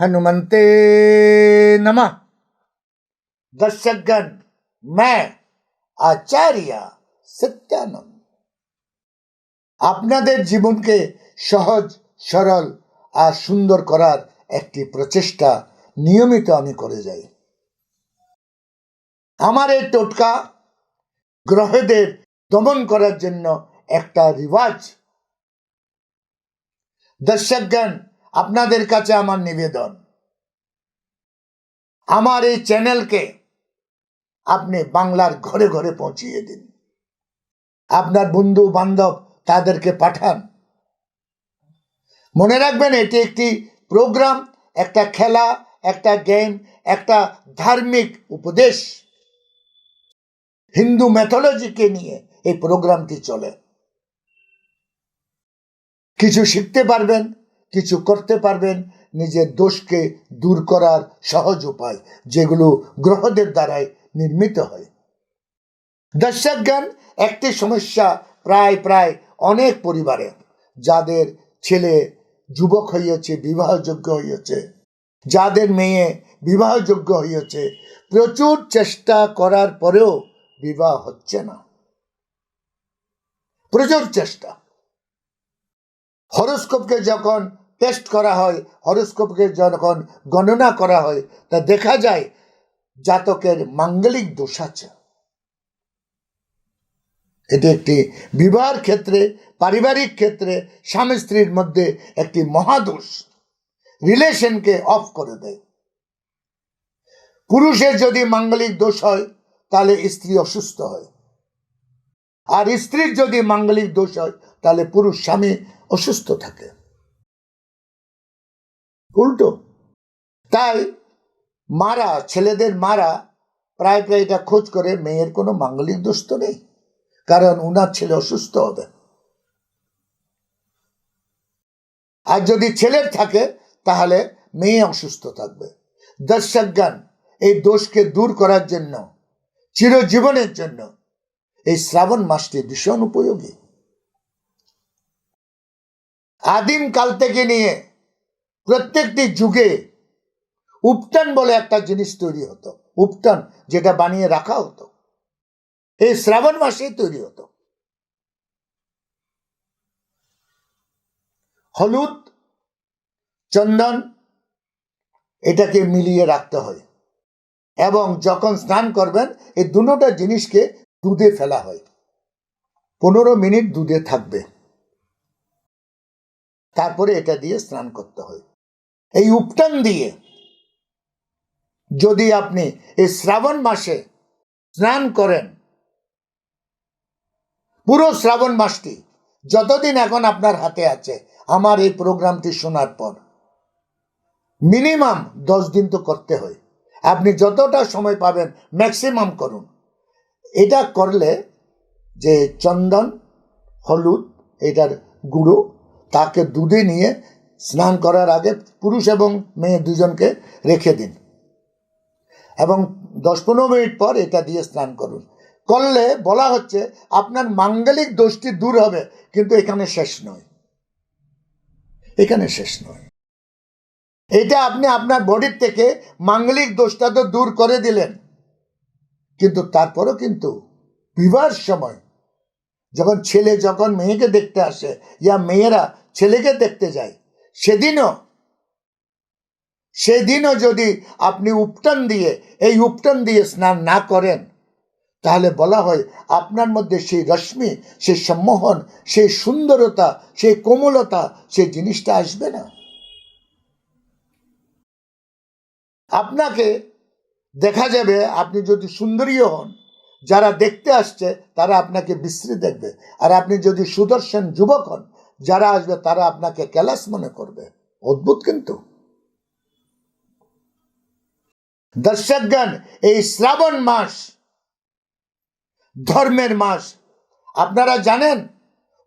हनुमंते नमः दर्शकगण मैं আচার্য সত্যানন্দ আপনাদের জীবনকে সহজ সরল আর সুন্দর করার একটি প্রচেষ্টা নিয়মিত আমি করে যাই আমার এই টোটকা গ্রহদের দমন করার জন্য একটা রিওয়াজ দর্শকগণ আপনাদের কাছে আমার নিবেদন। আমার এই চ্যানেলকে আপনি বাংলার ঘরে ঘরে পৌঁছিয়ে দিন। আপনার বন্ধু বান্ধব তাদেরকে পাঠান। মনে রাখবেন এটি একটি প্রোগ্রাম, একটা খেলা, একটা গেম, একটা ধার্মিক উপদেশ। হিন্দু ম্যাথোলজিকে নিয়ে এই প্রোগ্রামটি চলে। কিছু শিখতে পারবেন কিছু করতে পারবেন, নিজের দোষকে দূর করার সহজ উপায়, যেগুলো গ্রহদের দ্বারাই নির্মিত হয়। দর্শকগণ, একটি সমস্যা প্রায় প্রায় অনেক পরিবারে। যাদের ছেলে যুবক হইয়াছে, বিবাহযোগ্য হইয়াছে, যাদের মেয়ে বিবাহযোগ্য হইয়াছে, প্রচুর চেষ্টা করার পরেও বিবাহ হচ্ছে না। প্রচুর চেষ্টা। হরস্কোপকে যখন টেস্ট করা হয় হরস্কোপকে যখন গণনা করা হয়, তা দেখা যায় জাতকের মাঙ্গলিক দোষ আছে। এটি একটি বিবাহের ক্ষেত্রে, পারিবারিক ক্ষেত্রে স্বামী স্ত্রীর মধ্যে একটি মহাদোষ, রিলেশনকে অফ করে দেয়। পুরুষের যদি মাঙ্গলিক দোষ হয়, তাহলে স্ত্রী অসুস্থ হয়। আর স্ত্রীর যদি মাঙ্গলিক দোষ হয়, তাহলে পুরুষ স্বামী অসুস্থ থাকে। উল্টো। তাই মারা, ছেলেদের মারা প্রায় প্রায় এটা খোঁজ করে, মেয়ের কোনো মাঙ্গলিক দোষ তো নেই। কারণ উনার ছেলে অসুস্থ হবে। আর যদি ছেলের থাকে, তাহলে মেয়ে অসুস্থ থাকবে। দর্শকজ্ঞান এই দোষকে দূর করার জন্য, চিরজীবনের জন্য এই শ্রাবণ মাসটি ভীষণ উপযোগী। আদিম কাল থেকে নিয়ে প্রত্যেকটি যুগে উপটান বলে একটা জিনিস তৈরি হতো। উপটান যেটা বানিয়ে রাখা হতো। এই শ্রাবণ মাসেই তৈরি হতো। হলুদ, চন্দন, এটাকে মিলিয়ে রাখতে হয়। এবং যখন স্নান করবেন, এই দুটোটা জিনিসকে দুধে ফেলা হয়। পনেরো মিনিট দুধে থাকবে। তারপরে এটা দিয়ে স্নান করতে হয়। এই উপটান দিয়ে যদি আপনি এই শ্রাবণ মাসে স্নান করেন, পুরো শ্রাবণ মাসটি, যতদিন এখন আপনার হাতে আছে, আমার এই প্রোগ্রামটি শোনার পর, মিনিমাম দশ দিন তো করতে হয়। আপনি যতটা সময় পাবেন ম্যাক্সিমাম করুন। এটা করলে যে চন্দন, হলুদ, এটার গুঁড়ো, তাকে দুধে নিয়ে স্নান করার আগে পুরুষ এবং মেয়ে দুজনকে রেখে দিন। এবং দশ পনেরো মিনিট পর এটা দিয়ে স্নান করুন। করলে বলা হচ্ছে আপনার মাঙ্গলিক দোষটি দূর হবে, কিন্তু এখানে শেষ নয়। এখানে শেষ নয়। এটা আপনি আপনার বডির থেকে মাঙ্গলিক দোষটা তো দূর করে দিলেন। কিন্তু তারপরও কিন্তু বিবাহের সময় যখন ছেলে যখন মেয়েকে দেখতে আসে, ইয়া মেয়েরা ছেলেকে দেখতে যায় সেদিনও সেদিনও যদি আপনি উপটান দিয়ে, এই উপটান দিয়ে স্নান না করেন, তাহলে বলা হয় আপনার মধ্যে সেই রশ্মি, সেই সম্মোহন, সেই সুন্দরতা, সেই কোমলতা, সেই জিনিসটা আসবে না। আপনাকে দেখা যাবে আপনি যদি সুন্দরীও হন, যারা দেখতে আসছে, তারা আপনাকে বিশ্রী দেখবে। আর আপনি যদি সুদর্শন যুবক হন যারা আসবে, তারা আপনাকে ক্যালাস মনে করবে। অদ্ভুত কিন্তু। দর্শকগণ, এই শ্রাবণ মাস, ধর্মের মাস, আপনারা জানেন,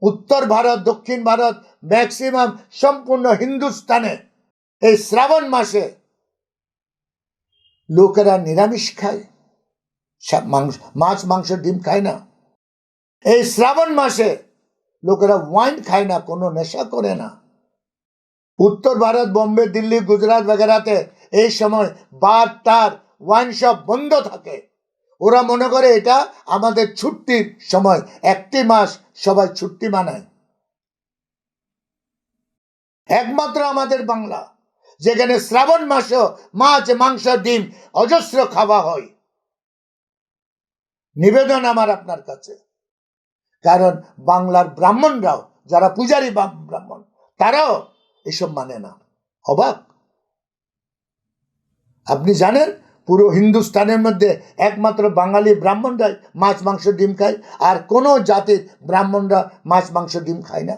উত্তর ভারত, দক্ষিণ ভারত ম্যাক্সিমাম সম্পূর্ণ হিন্দুস্তানে এই শ্রাবণ মাসে লোকেরা নিরামিষ খায়। মাংস মাছ মাংস ডিম খায় না। এই শ্রাবণ মাসে লোকেরা ওয়াইন খায় না, কোনো নেশা করে না। উত্তর ভারত, বোম্বে, দিল্লি, গুজরাট বগেরাতে এই সময় বার টার ওয়াইন শপ বন্ধ থাকে। ওরা মনে করে এটা আমাদের ছুটির সময়, একটি মাস সবাই ছুটি মানায়। একমাত্র আমাদের বাংলা, যেখানে শ্রাবণ মাসও মাছ, মাংস, ডিম, অজস্র খাওয়া হয়। নিবেদন আমার আপনার কাছে। কারণ বাংলার ব্রাহ্মণরাও, যারা পূজারী ব্রাহ্মণ, তারাও এসব মানে না। অবাক? আপনি জানেন, পুরো হিন্দুস্তানের মধ্যে একমাত্র বাঙালি ব্রাহ্মণরাই মাছ, মাংস, ডিম খায়, আর কোনো জাতির ব্রাহ্মণরা মাছ, মাংস, ডিম খায় না?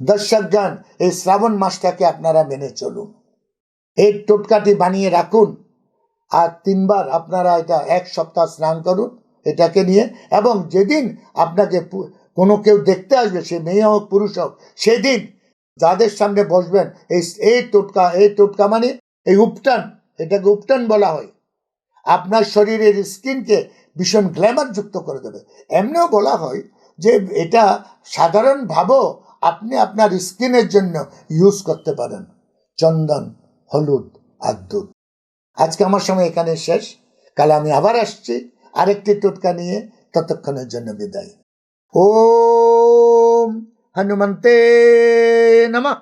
দর্শকগণ এই শ্রাবণ মাসটাকে আপনারা মেনে চলুন। এই টোটকাটি বানিয়ে রাখুন, আর তিনবার আপনারা এটা এক সপ্তাহ স্নান করুন এটাকে নিয়ে। এবং যেদিন আপনাকে কোনো কেউ দেখতে আসবে, সে মেয়ে হোক, পুরুষ হোক, সেদিন যাদের সামনে বসবেন, এই এই টোটকা এই টোটকা মানে এই উপটান, এটাকে উপটান বলা হয়। আপনার শরীরের স্কিনকে ভীষণ গ্ল্যামার যুক্ত করে দেবে। এমনিও বলা হয় যে এটা সাধারণ ভাবও আপনি আপনার স্কিনের জন্য ইউজ করতে পারেন। চন্দন, হলুদ আর দুধ। আজকে আমার সময় এখানে শেষ। কাল আমি আবার আসছি। আরেকটি টোটকা নিয়ে ততক্ষণের জন্য বিদায়। ও হনুমন্তে নমঃ।